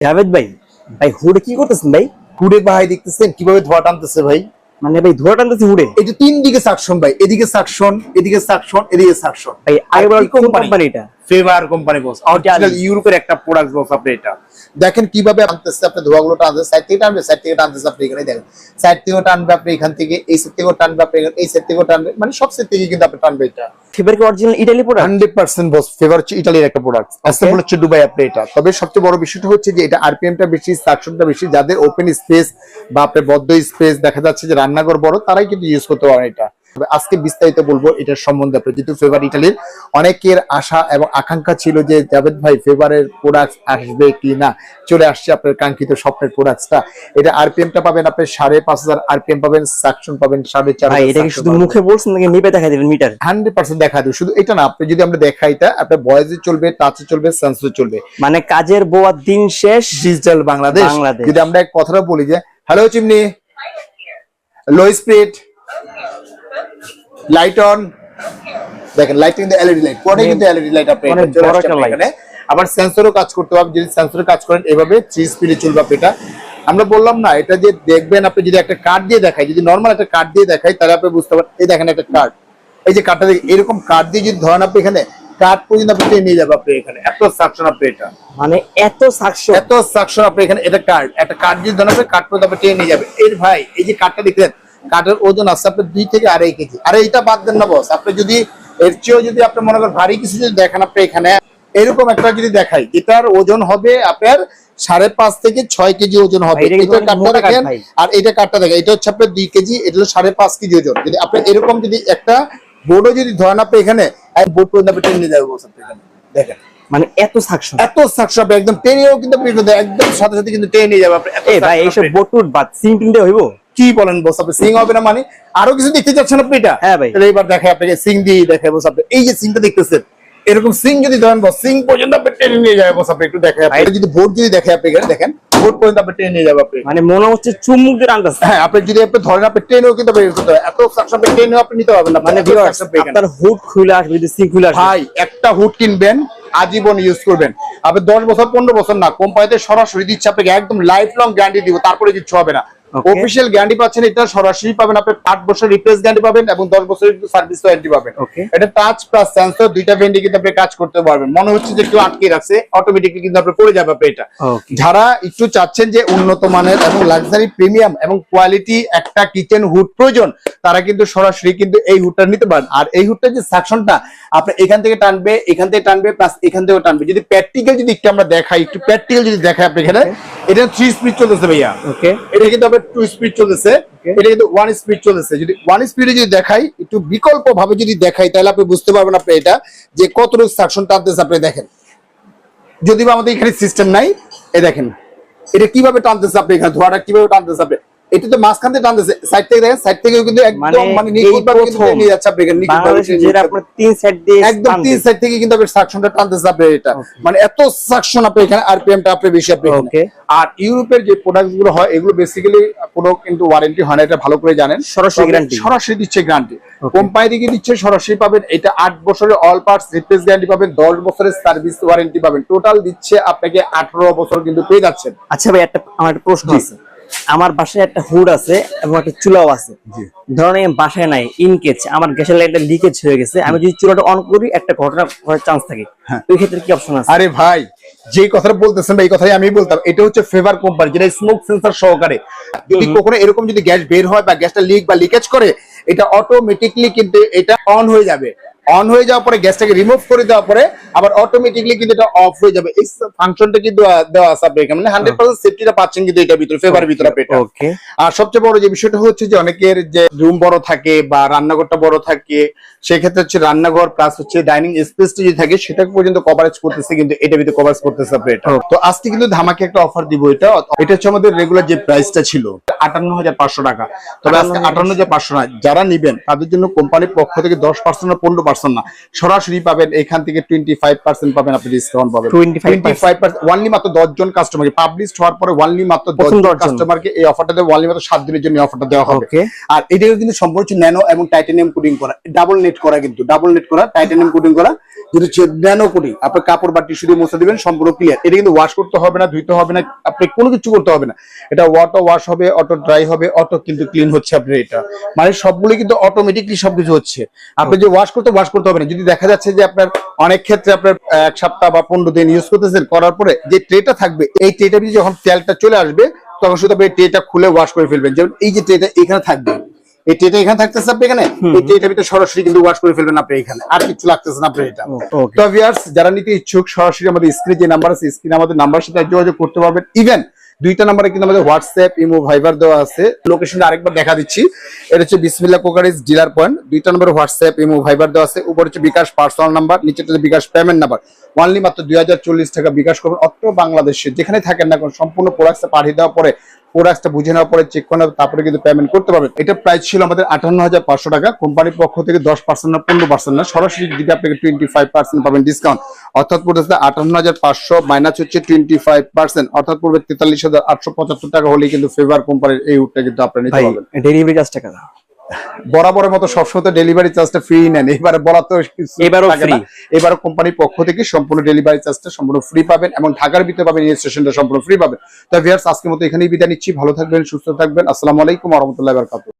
জাভেদ ভাই ভাই হুডে কি করতেছেন ভাই? হুডে ভাই দেখতেছেন কীভাবে ধোয়া টানতেছে ভাই? মানে ভাই ধোয়া টানতেছে হুডে? এই যে তিন দিকে সাকশন ভাই এদিকে সাকশন এদিকে সাকশন এদিকে সাকশন ভাই আগে? কোম্পানি এটা? ফেভার কোম্পানি বস অরিজিনাল ইউরোপের একটা প্রোডাক্ট বস আপনি এটা। দেখেন কীভাবে আনতেছে আপনি ধোয়াগুলো সাইড থেকে টানবে সাইড থেকে টানতেছে আপনি এখানে দেখেন। সাইড থেকেও টানবে আপনি এখান থেকে এই সাইড থেকেও টানবে আপনি এই সাইড থেকেও টানবে মানে সব সাইড থেকে কিন্তু আপনি টানবে এটা। ফেবার কি original Italy product hundred percent boss Faber হচ্ছে ইটালির একটা প্রোডাক্ট অ্যাসেম্বল হচ্ছে দুবাই আপনি এটা। তবে সবচেয়ে বড় বিষয়টা হচ্ছে যে এটা আরপিএমটা বেশি সাকশনটা বেশি যাদের ওপেন স্পেস বা আপনার বদ্ধ স্পেস দেখা যাচ্ছে যে রান্নাঘর বড় তারাই কিন্তু ইউজ করতে পারেন এটা। আজকে বিস্তারিত বলব এটার সম্বন্ধে আপনি যেহেতু ফেভার ইটালির অনেকের আশা এবং আকাঙ্ক্ষা ছিল যে জাভেদ ভাই ফেভারের প্রোডাক্ট আসবে কি না চলে আসছে আপনার কাঙ্ক্ষিত স্বপ্নের প্রোডাক্টটা এটা আরপিএমটা পাবেন আপনি সাড়ে পাঁচ হাজার আরপিএম পাবেন সাকশন পাবেন সাড়ে চার এটা কি শুধু মুখে বলছেন নাকি নিপে দেখা দেবেন মিটার হান্ড্রেড পার্সেন্ট দেখা দেবে। শুধু এটা না আপনি যদি আমরা দেখাই এটা আপনার ভয়েসে চলবে টাচে চলবে সেন্সরে চলবে। মানে কাজের বোয়ার দিন শেষ ডিজিটাল বাংলাদেশ বাংলাদেশ। যদি আমরা এক কথাটা বলি যে hello chimney low speed light on দেখেন লাইট কিন্তু এলইডি লাইট পরে কিন্তু এলইডি লাইট আপনি এখানে আবার সেন্সরও কাজ করতে হবে যদি সেন্সরে কাজ করেন এভাবে থ্রি স্পিডে চলবে এটা। আমরা বললাম না এটা যে দেখবেন আপনি যদি একটা কার্ড দিয়ে দেখাই যদি নর্মাল একটা কার্ড দিয়ে দেখাই তাহলে আপনি বুঝতে পারেন এই দেখেন একটা কার্ড এই যে কার্ডটা দেখে এরকম কার্ড দিয়ে যদি ধরেন আপনি এখানে কার্ড পর্যন্ত আপনি নিয়ে যাবে আপনি এখানে। এত সাকশন আপনি এটা। মানে এত সাকশন এত সাকশন আপনি এখানে এটা কার্ড একটা কার্ড যদি ধরেন আপনি কার্ড পর্যন্ত আপনি নিয়ে যাবে এর ভাই এই যে কার্ডটা দেখলেন কার্ডের ওজন আছে আপনার দুই থেকে আড়াই কেজি। আর এইটা বাদ দেন না বস আপনি যদি এর চেয়েও যদি আপনি মনে করেন ভারী কিছু যদি দেখেন আপনি এখানে এরকম একটা যদি দেখাই এটার ওজন হবে আপনার সাড়ে পাঁচ থেকে ছয় কেজি ওজন হবে। এটা কার্ড দেখেন আর এটা কার্ডটা দেখেন এটা হচ্ছে আপনার দুই কেজি এটা হলো সাড়ে পাঁচ কেজি ওজন। যদি আপনি এরকম যদি একটা বোর্ডও যদি ধরেন আপনি এখানে বোর্ড পর্যন্ত আপনি টেনে যাবে বস আপনি এখানে দেখেন। মানে এত সাকশন এত সাকসা একদম টেনেও কিন্তু একদম সাথে সাথে কিন্তু টেনে নিয়ে যাবে আপনি ভাই এইসব বটুট বাদ সিং টিং দিয়ে হইব? কি বলেন বস আপনি সিং হবে না মানে আরও কিছু দেখতে চাচ্ছেন আপনি এটা হ্যাঁ ভাই। তাহলে এবার দেখে আপনাকে সিং দিয়ে দেখে বস আপনি এই যে সিংটা দেখতেছেন এরকম সিং যদি ধরেন বস সিং পর্যন্ত আপনি টেনে নিয়ে যাবে বস আপনি একটু দেখে আপনি যদি বোর্ড যদি দেখে আপনি দেখেন বোর্ড পর্যন্ত আপনি টেনে নিয়ে যাবে আপনি মানে মনে হচ্ছে চুমুক দিয়ে হ্যাঁ আপনি যদি আপনি ধরেন আপনি টেনেও কিন্তু আপনি করতে হবে। এত আপনি টেনেও আপনি নিতে পারবেন না মানে। আপনার হুড খুলে আসবে যদি সিং খুলে আসবে ভাই একটা হুড কিনবেন আজীবন ইউজ করবেন আপনি দশ বছর পনেরো বছর না কোম্পানিতে সরাসরি দিচ্ছে আপনাকে একদম লাইফ লং গ্যারান্টি দিব তারপরে কিছু হবে না. অফিসিয়াল গ্যারান্টি পাচ্ছেন এটা সরাসরি পাবেন আপনি আট বছর রিপ্লেস গ্যারান্টি পাবেন এবং দশ বছরের সার্ভিস ওয়ারেন্টি পাবেন। এটা টাচ প্লাস সেন্সর দুইটা ভেন্ডি কিন্তু আপনি কাজ করতে পারবেন। মনে হচ্ছে যে কেউ আটকে রাখছে অটোমেটিকলি কিন্তু আপনি পড়ে যাবে এটা। যারা একটু চাচ্ছেন যে উন্নত মানের এবং লাক্সারি প্রিমিয়াম এবং কোয়ালিটি একটা কিচেন হুড প্রয়োজন তারা কিন্তু সরাসরি কিন্তু এই হুডটা নিতে পারেন। আর এই হুডটার যে সাকশনটা আপনি এখান থেকে টানবে এখান থেকে টানবে প্লাস এখান থেকেও টানবে। যদি প্র্যাকটিক্যাল যদি একটু আমরা দেখাই একটু প্র্যাকটিক্যাল যদি দেখাই আপনি এখানে এটা থ্রি স্পিড চলতেছে ভাইয়া। ওকে এটা কিন্তু আপনার টু স্পিড চলতেছে এটা কিন্তু ওয়ান স্পিড চলতেছে যদি ওয়ান স্পিডে যদি দেখাই একটু বিকল্প ভাবে যদি দেখাই তাহলে আপনি বুঝতে পারবেন আপনি এটা যে কতটুকু সাকশন টানতেছে আপনি দেখেন। যদি বা আমাদের এখানে সিস্টেম নাই এ দেখেন। এটা কীভাবে টানতেছে আপনি এখানে? ধোয়াটা কীভাবে টানতেছে আপনি? এটা তো মাঝখান থেকে টানতেছে সাইড থেকে দেখেন সাইড থেকে কিন্তু একদম মানে এই নিখুঁত ভাবে কিন্তু নিয়ে যাচ্ছে আপনি এখানে তিন সাইড দিয়ে একদম তিন সাইড থেকে কিন্তু আপনি সাকশনটা টানতেছে আপনি এটা। মানে এত সাকশন আপনি এখানে আরপিএম টা আপনি বেশি আপনি। Okay. আর ইউরোপের যে প্রোডাক্টগুলো হয় এগুলো বেসিক্যালি কোনো কিন্তু ওয়ারেন্টি হয় না এটা ভালো করে জানেন। সরাসরি guarantee। সরাসরি দিচ্ছে গ্যারান্টি কোম্পানি থেকে দিচ্ছে সরাসরি পাবেন। এটা আট বছরের অল পার্টস রিপ্লেস গ্যারান্টি পাবেন দশ বছরের সার্ভিস ওয়ারেন্টি পাবেন। টোটাল দিচ্ছে আপনাকে আঠারো বছর কিন্তু পেয়ে যাচ্ছেন। আচ্ছা ভাই একটা আমার একটা প্রশ্ন আছে। আমার বাসায় একটা হুড আছে এবং একটা চুলাও আছে। ধরেন আমি বাসায় নাই ইনকেজ আমার গ্যাসের লাইটটা লিকেজ হয়ে গেছে আমি যদি চুলাটা অন করি একটা ঘটনা ঘটার চান্স থাকে। হ্যাঁ। ওই ক্ষেত্রে কি অপশন আছে? আরে ভাই যে কথাটা বলতেছেন ভাই এই কথাই আমি বলতাম। এটা হচ্ছে ফেভার কোম্পানি যেটা স্মোক সেন্সর সহকারে। যদি কখনো এরকম যদি গ্যাস বের হয় বা গ্যাসটা লিক বা লিকেজ করে এটা অটোমেটিকলি কিন্তু এটা অন হয়ে যাবে। অন হয়ে যাওয়ার পরে গ্যাসটাকে রিমুভ করে দেওয়ার পরে আবার অটোমেটিকলি কিন্তু এটা অফ হয়ে যাবে। এই ফাংশনটা কিন্তু দেওয়া আছে আপনি মানে হান্ড্রেড পার্সেন্ট সেফটিটা পাচ্ছেন কিন্তু এটার ভিতরে ফেভার ভিতরে এটা। ওকে আর সবচেয়ে বড় যে বিষয়টা হচ্ছে যে অনেকের যে রুম বড় থাকে বা রান্নাঘরটা বড় থাকে সেক্ষেত্রে হচ্ছে রান্নাঘর প্লাস হচ্ছে ডাইনিং স্পেসটা যদি থাকে সেটা পর্যন্ত কভারেজ করতেছে কিন্তু এটা ভিতরে কভারেজ করতেছে আপনি এটা। তো আজকে কিন্তু ধামাকে একটা অফার দিব এটা। এটা হচ্ছে আমাদের রেগুলার যে প্রাইসটা ছিল আটান্ন হাজার পাঁচশো টাকা। তবে আজকে আটান্ন হাজার পাঁচশো না যারা নিবেন তাদের জন্য কোম্পানির পক্ষ থেকে দশ পার্সেন্ট পনেরো পার্সেন্ট না। সরাসরি পাবেন এখান থেকে টোয়েন্টি ফাইভ পার্সেন্ট পাবেন আপনি ডিসকাউন্ট পাবেন। 25% ফাইভ পার্সেন্ট ওয়ানলি মাত্র দশ জন কাস্টমারকে পাবলিশ হওয়ার পরে ওয়ানলি মাত্র দশজন। কাস্টমারকে এই অফারটা দেবে ওয়ানলি মাত্র সাত দিনের জন্য অফারটা দেওয়া হবে। আর এটাকে কিন্তু সম্পূর্ণ হচ্ছে ন্যানো এবং টাইটেনিয়াম কোটিং করা ডাবল নেট করা কিন্তু ডাবল নেট করা টাইটেনিয়াম কোটিং করা। কাপড় বা টিস্যু দিয়ে সম্পূর্ণ ওয়াশ করতে হবে না হবে না, আপনি কোনো কিছু করতে হবে না। এটা ওয়াশ হবে অটো ড্রাই হবে অটো কিন্তু এটা। মানে অটোমেটিকলি সবকিছু হচ্ছে। যে ওয়াশ করতে ওয়াশ করতে হবে না। যদি দেখা যাচ্ছে যে আপনার অনেক ক্ষেত্রে আপনার এক সপ্তাহ বা পনেরো দিন ইউজ করতেছেন, করার পরে যে ট্রেটা থাকবে, এই ট্রেটা যখন তেলটা চলে আসবে, তখন শুধু আপনি ট্রেটা খুলে ওয়াশ করে ফেলবেন। যেমন এই যে ট্রেটা এখানে থাকবে এই ট্রেটা এখানে থাকতেছে আপনি এখানে? এই ট্রেটা ভিতরে সরাসরি কিন্তু ওয়াশ করে ফেলবেন আপনি এখানে। আর কিছু লাগতেছে না আপনার এটা। তো ভিউয়ার্স যারা নিতে ইচ্ছুক সরাসরি আমাদের স্ক্রিনে যে নাম্বার আছে স্ক্রিনে আমাদের নাম্বার সাথে যোগাযোগ করতে পারবেন। ইভেন দুইটা নাম্বারে কিন্তু আমাদের হোয়াটসঅ্যাপ ইমো ভাইবার দেওয়া আছে। লোকেশনটা আরেকবার দেখা দিচ্ছি। এটা হচ্ছে বিসমিল্লা কোকারিজ ডিলার পয়েন্ট দুইটা নম্বরে হোয়াটসঅ্যাপ ইমো ভাইবার দেওয়া আছে। উপর হচ্ছে বিকাশ পার্সোনাল নাম্বার নিচে বিকাশ পেমেন্ট নাম্বার ওয়ানলি মাত্র দুই হাজার চল্লিশ টাকা বিকাশ করবেন। অত্র বাংলাদেশে যেখানে থাকেন না কোনো সম্পূর্ণ প্রোডাক্টটা পাঠিয়ে দেওয়ার পরে প্রোডাক্টটা বুঝে নেওয়ার পরে চেক করে তারপরে কিন্তু পেমেন্ট করতে পারবেন। এটা প্রাইস ছিল আমাদের আটান্ন হাজার পাঁচশো টাকা। কোম্পানির পক্ষ থেকে দশ পার্সেন্ট না পনেরো পার্সেন্ট না সরাসরি যদি আপনাকে টোয়েন্টি ফাইভ পার্সেন্ট পাবেন ডিসকাউন্ট অর্থাৎ পড়তেছে আটান্ন হাজার পাঁচশো মাইনাস হচ্ছে টোয়েন্টি ফাইভ পার্সেন্ট অর্থাৎ পড়বে তেতাল্লিশ হাজার আটশো পঁচাত্তর টাকা হলেই কিন্তু ফেভার কোম্পানির এই উঠটা কিন্তু আপনার নিতে পারবেন। ডেলিভারি চার্জ টাকা বরাবরের মতো সবসময় তো ডেলিভারি চার্জটা ফ্রি নেন। এবারে বলা তো এবারও ফ্রি। এবারও কোম্পানির পক্ষ থেকে সম্পূর্ণ ডেলিভারি চার্জটা সম্পূর্ণ ফ্রি পাবেন এবং ঢাকার ভিতরে পাবেন রেজিস্ট্রেশনটা সম্পূর্ণ ফ্রি পাবেন। তো ভিউয়ার্স আজকের মতো এখানেই বিদায় নিচ্ছি। ভালো থাকবেন সুস্থ থাকবেন। আসসালামু আলাইকুম ওয়া রাহমাতুল্লাহি ওয়া বারাকাতুহু।